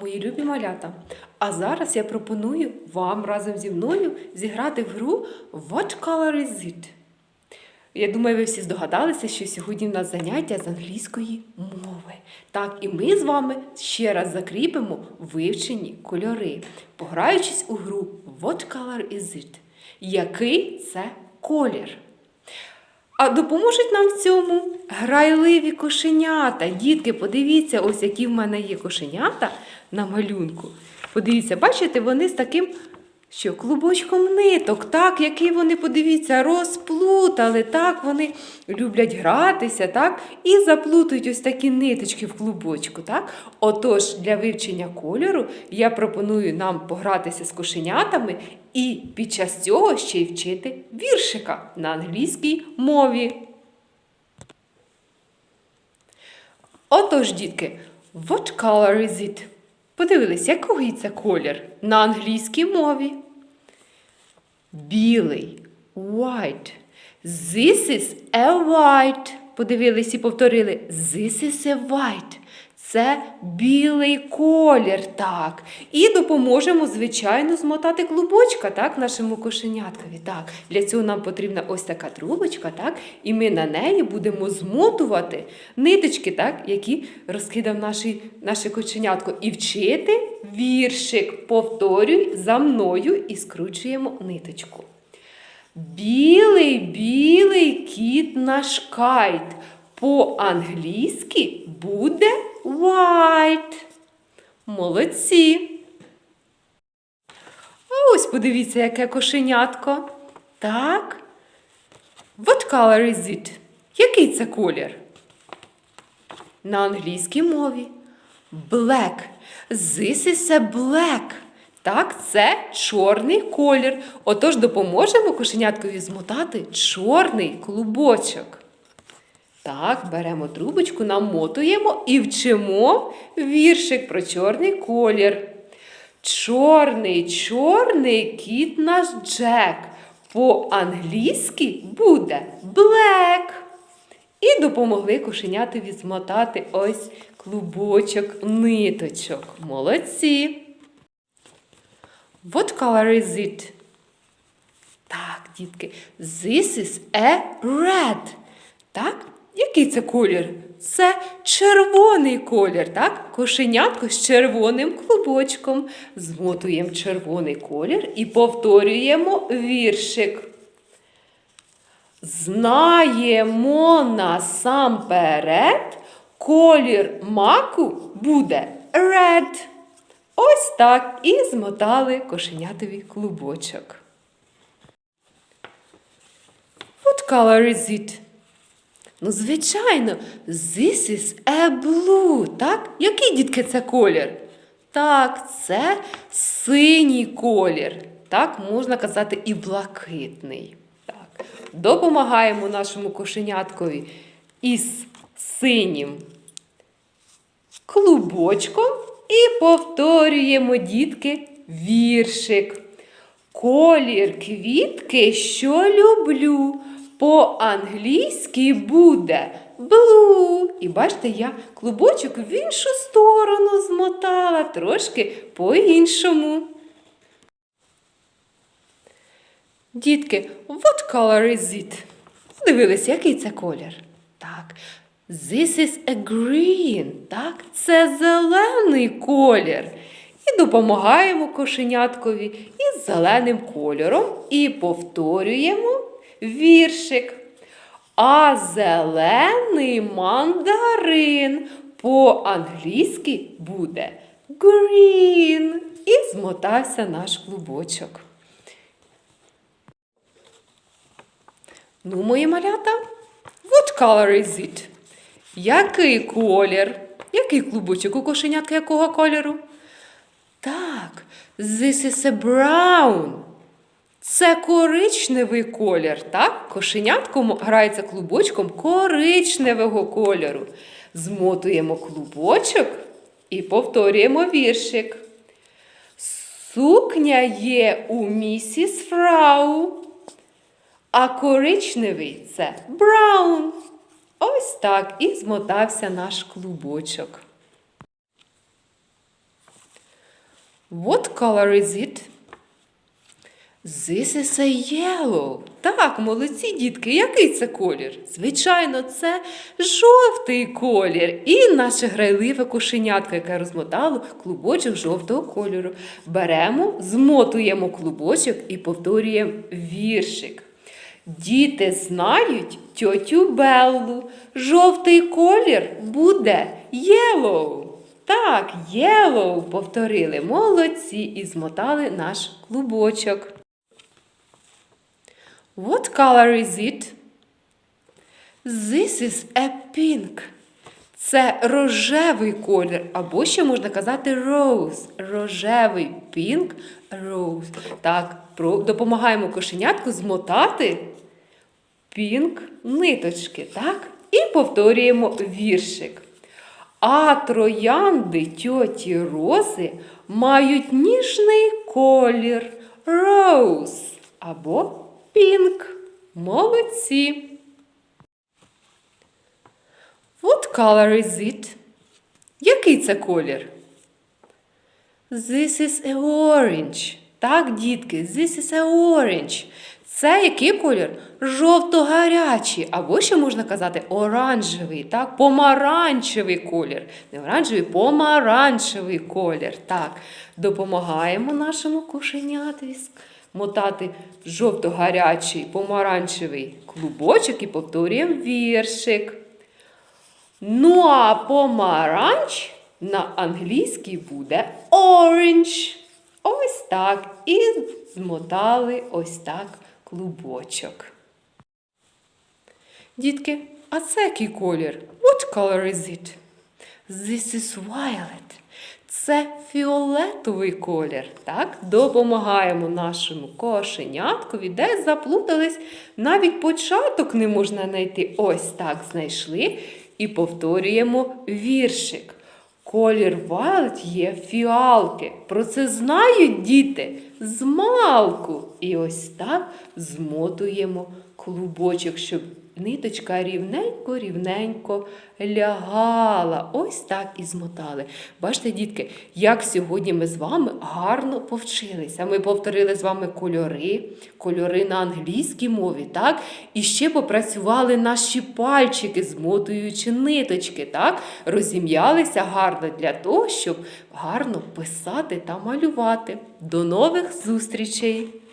Мої любі малята. А зараз я пропоную вам разом зі мною зіграти в гру What color is it? Я думаю, ви всі здогадалися, що сьогодні в нас заняття з англійської мови. Так, і ми з вами ще раз закріпимо вивчені кольори, пограючись у гру What color is it? Який це колір? А допоможуть нам в цьому грайливі кошенята. Дітки, подивіться, ось які в мене є кошенята на малюнку. Подивіться, бачите, вони з таким що клубочком ниток, так, який вони, подивіться, розплутали, так, вони люблять гратися, так, і заплутують ось такі ниточки в клубочку. так. Отож, для вивчення кольору я пропоную нам погратися з кошенятами і під час цього ще й вчити віршика на англійській мові. Отож, дітки, what color is it? Подивились, який це колір на англійській мові. Білий. White. This is a white. Подивились і повторили. This is a white. Це білий колір, так. І допоможемо, звичайно, змотати клубочка, так, нашому кошеняткові. Так. Для цього нам потрібна ось така трубочка, так, і ми на неї будемо змотувати ниточки, так, які розкидав наші, наше кошенятко. І вчити віршик. Повторюй за мною і скручуємо ниточку. Білий, білий кіт наш кайт. По-англійськи буде white. Молодці. А ось подивіться, яке кошенятко. Так. What color is it? Який це колір? На англійській мові. Black. This is a black. Так, це чорний колір. Отож допоможемо кошеняткові змотати чорний клубочок. Так, беремо трубочку, намотуємо і вчимо віршик про чорний колір. Чорний, чорний кіт наш Джек. По-англійськи буде black. І допомогли кошенятові змотати ось клубочок ниточок. Молодці. What color is it? Так, дітки, this is a red. Так? Який це колір? Це червоний колір, так? Кошенятко з червоним клубочком. Змотуємо червоний колір і повторюємо віршик. Знаємо насамперед, колір маку буде red. Ось так і змотали кошенятові клубочок. What color is it? Ну, звичайно, this is a blue, так? Який, дітки, це колір? Так, це синій колір. Так, можна казати і блакитний. Так. Допомагаємо нашому кошеняткові із синім клубочком і повторюємо, дітки, віршик. Колір квітки, що люблю. По-англійськи буде blue. І бачите, я клубочок в іншу сторону змотала, трошки по-іншому. Дітки, what color is it? Дивились, який це колір? Так. This is a green. Так, це зелений колір. І допомагаємо кошеняткові із зеленим кольором і повторюємо віршик. А зелений мандарин по-англійськи буде green. І змотався наш клубочок. Ну, мої малята, what color is it? Який колір? Який клубочок у кошенятка якого кольору? Так, this is a brown. Це коричневий колір, так? Кошенятко грається клубочком коричневого кольору. Змотуємо клубочок і повторюємо віршик. Сукня є у місіс Фрау, а коричневий це браун. Ось так і змотався наш клубочок. What color is it? This is. Так, молодці дітки, який це колір? Звичайно, це жовтий колір. І наше грайливе кошенятко, яке розмотало клубочок жовтого кольору. Беремо, змотуємо клубочок і повторюємо віршик. Діти знають тьотю Беллу. Жовтий колір буде yellow. Так, yellow повторили. Молодці і змотали наш клубочок. What color is it? This is a pink. Це рожевий колір, або ще можна казати rose. Рожевий pink rose. Так, допомагаємо кошенятку змотати пінк ниточки, так? І повторюємо віршик. А троянди тьоті Рози мають ніжний колір роуз або пінк. Молодці. What color is it? Який це колір? This is a orange. Так, дітки, this is a orange. Це який колір? Жовто-гарячий, або ще можна казати оранжевий, так? Помаранчевий колір. Не оранжевий, помаранчевий колір. Так, допомагаємо нашому кошенятові мотати жовто-гарячий, помаранчевий клубочок і повторюємо віршик. Ну а помаранч на англійській буде orange. Ось так. І змотали ось так клубочок. Дітки, а це який колір? What color is it? This is violet. Це фіолетовий колір. Так? Допомагаємо нашому кошеняткові, де заплутались, навіть початок не можна знайти. Ось так знайшли. І повторюємо віршик. Колір вайлд є фіалки. Про це знають діти з малку. І ось так змотуємо клубочок, щоб ниточка рівненько-рівненько лягала. Ось так і змотали. Бачите, дітки, як сьогодні ми з вами гарно повчилися. Ми повторили з вами кольори, кольори на англійській мові, так? І ще попрацювали наші пальчики, змотуючи ниточки, так? Розім'ялися гарно для того, щоб гарно писати та малювати. До нових зустрічей!